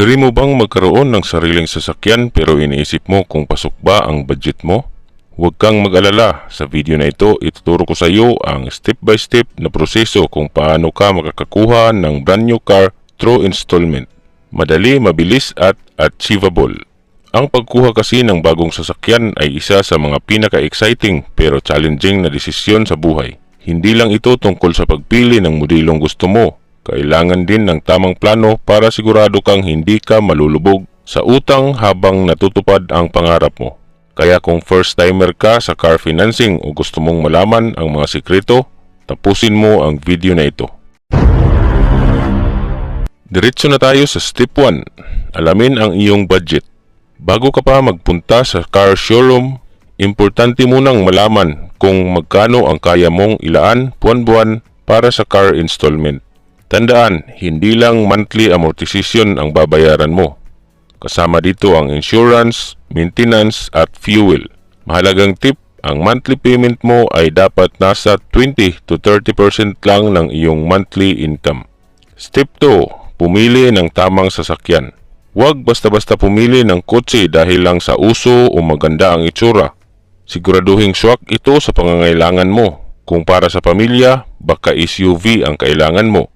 Tiri mo bang magkaroon ng sariling sasakyan pero iniisip mo kung pasok ba ang budget mo? Huwag kang mag-alala. Sa video na ito, ituturo ko sa iyo ang step-by-step na proseso kung paano ka makakakuha ng brand new car through installment. Madali, mabilis at achievable. Ang pagkuha kasi ng bagong sasakyan ay isa sa mga pinaka-exciting pero challenging na desisyon sa buhay. Hindi lang ito tungkol sa pagpili ng modelong gusto mo. Kailangan din ng tamang plano para sigurado kang hindi ka malulubog sa utang habang natutupad ang pangarap mo. Kaya kung first timer ka sa car financing o gusto mong malaman ang mga sikreto, tapusin mo ang video na ito. Diretso na tayo sa step 1. Alamin ang iyong budget. Bago ka pa magpunta sa car showroom, importante munang malaman kung magkano ang kaya mong ilaan buwan-buwan para sa car installment. Tandaan, hindi lang monthly amortization ang babayaran mo. Kasama dito ang insurance, maintenance at fuel. Mahalagang tip, ang monthly payment mo ay dapat nasa 20 to 30% lang ng iyong monthly income. Step 2, pumili ng tamang sasakyan. Huwag basta-basta pumili ng kotse dahil lang sa uso o maganda ang itsura. Siguraduhing swak ito sa pangangailangan mo. Kung para sa pamilya, baka SUV ang kailangan mo.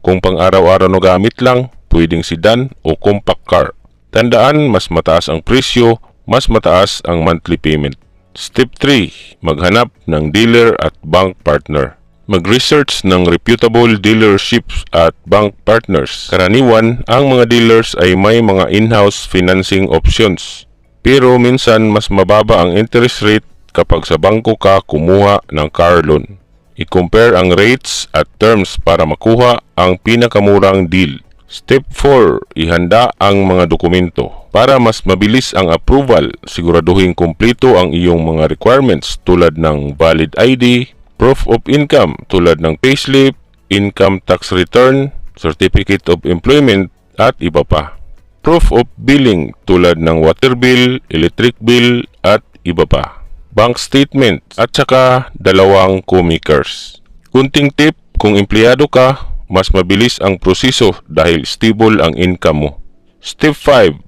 Kung pang araw-araw na gamit lang, pwedeng sedan o compact car. Tandaan, mas mataas ang presyo, mas mataas ang monthly payment. Step 3. Maghanap ng dealer at bank partner. Mag-research ng reputable dealerships at bank partners. Karaniwan, ang mga dealers ay may mga in-house financing options. Pero minsan mas mababa ang interest rate kapag sa bangko ka kumuha ng car loan. I-compare ang rates at terms para makuha ang pinakamurang deal. Step 4. Ihanda ang mga dokumento. Para mas mabilis ang approval, siguraduhin kumpleto ang iyong mga requirements tulad ng valid ID, proof of income tulad ng payslip, income tax return, certificate of employment at iba pa. Proof of billing tulad ng water bill, electric bill at iba pa. Bank statement at saka dalawang co-makers. Kunting tip, kung empleyado ka, mas mabilis ang proseso dahil stable ang income mo. Step 5.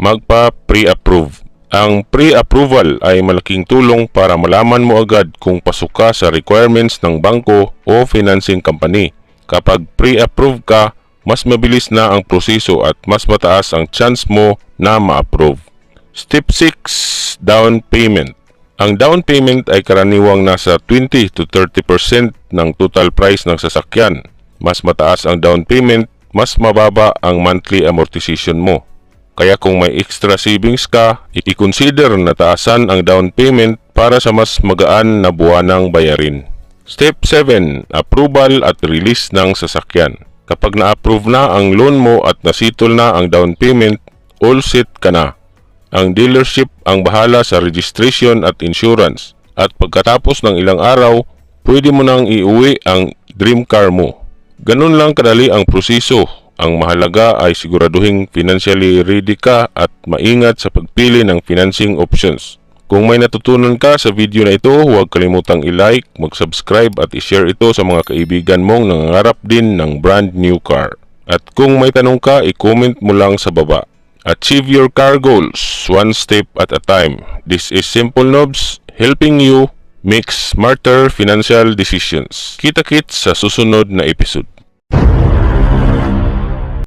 Magpa-pre-approve. Ang pre-approval ay malaking tulong para malaman mo agad kung pasok ka sa requirements ng bangko o financing company. Kapag pre-approve ka, mas mabilis na ang proseso at mas mataas ang chance mo na ma-approve. Step 6. Down payment. Ang down payment ay karaniwang nasa 20 to 30% ng total price ng sasakyan. Mas mataas ang down payment, mas mababa ang monthly amortization mo. Kaya kung may extra savings ka, i-consider na taasan ang down payment para sa mas magaan na buwanang bayarin. Step 7. Approval at release ng sasakyan. Kapag na-approve na ang loan mo at nasitol na ang down payment, all set ka na. Ang dealership ang bahala sa registration at insurance at pagkatapos ng ilang araw, pwede mo nang iuwi ang dream car mo. Ganun lang kadali ang proseso. Ang mahalaga ay siguraduhin financially ready ka at maingat sa pagpili ng financing options. Kung may natutunan ka sa video na ito, huwag kalimutang i-like, mag-subscribe at i-share ito sa mga kaibigan mong nangangarap din ng brand new car. At kung may tanong ka, i-comment mo lang sa baba. Achieve your car goals one step at a time. This is Simple Nobs helping you make smarter financial decisions. Kita-kits sa susunod na episode.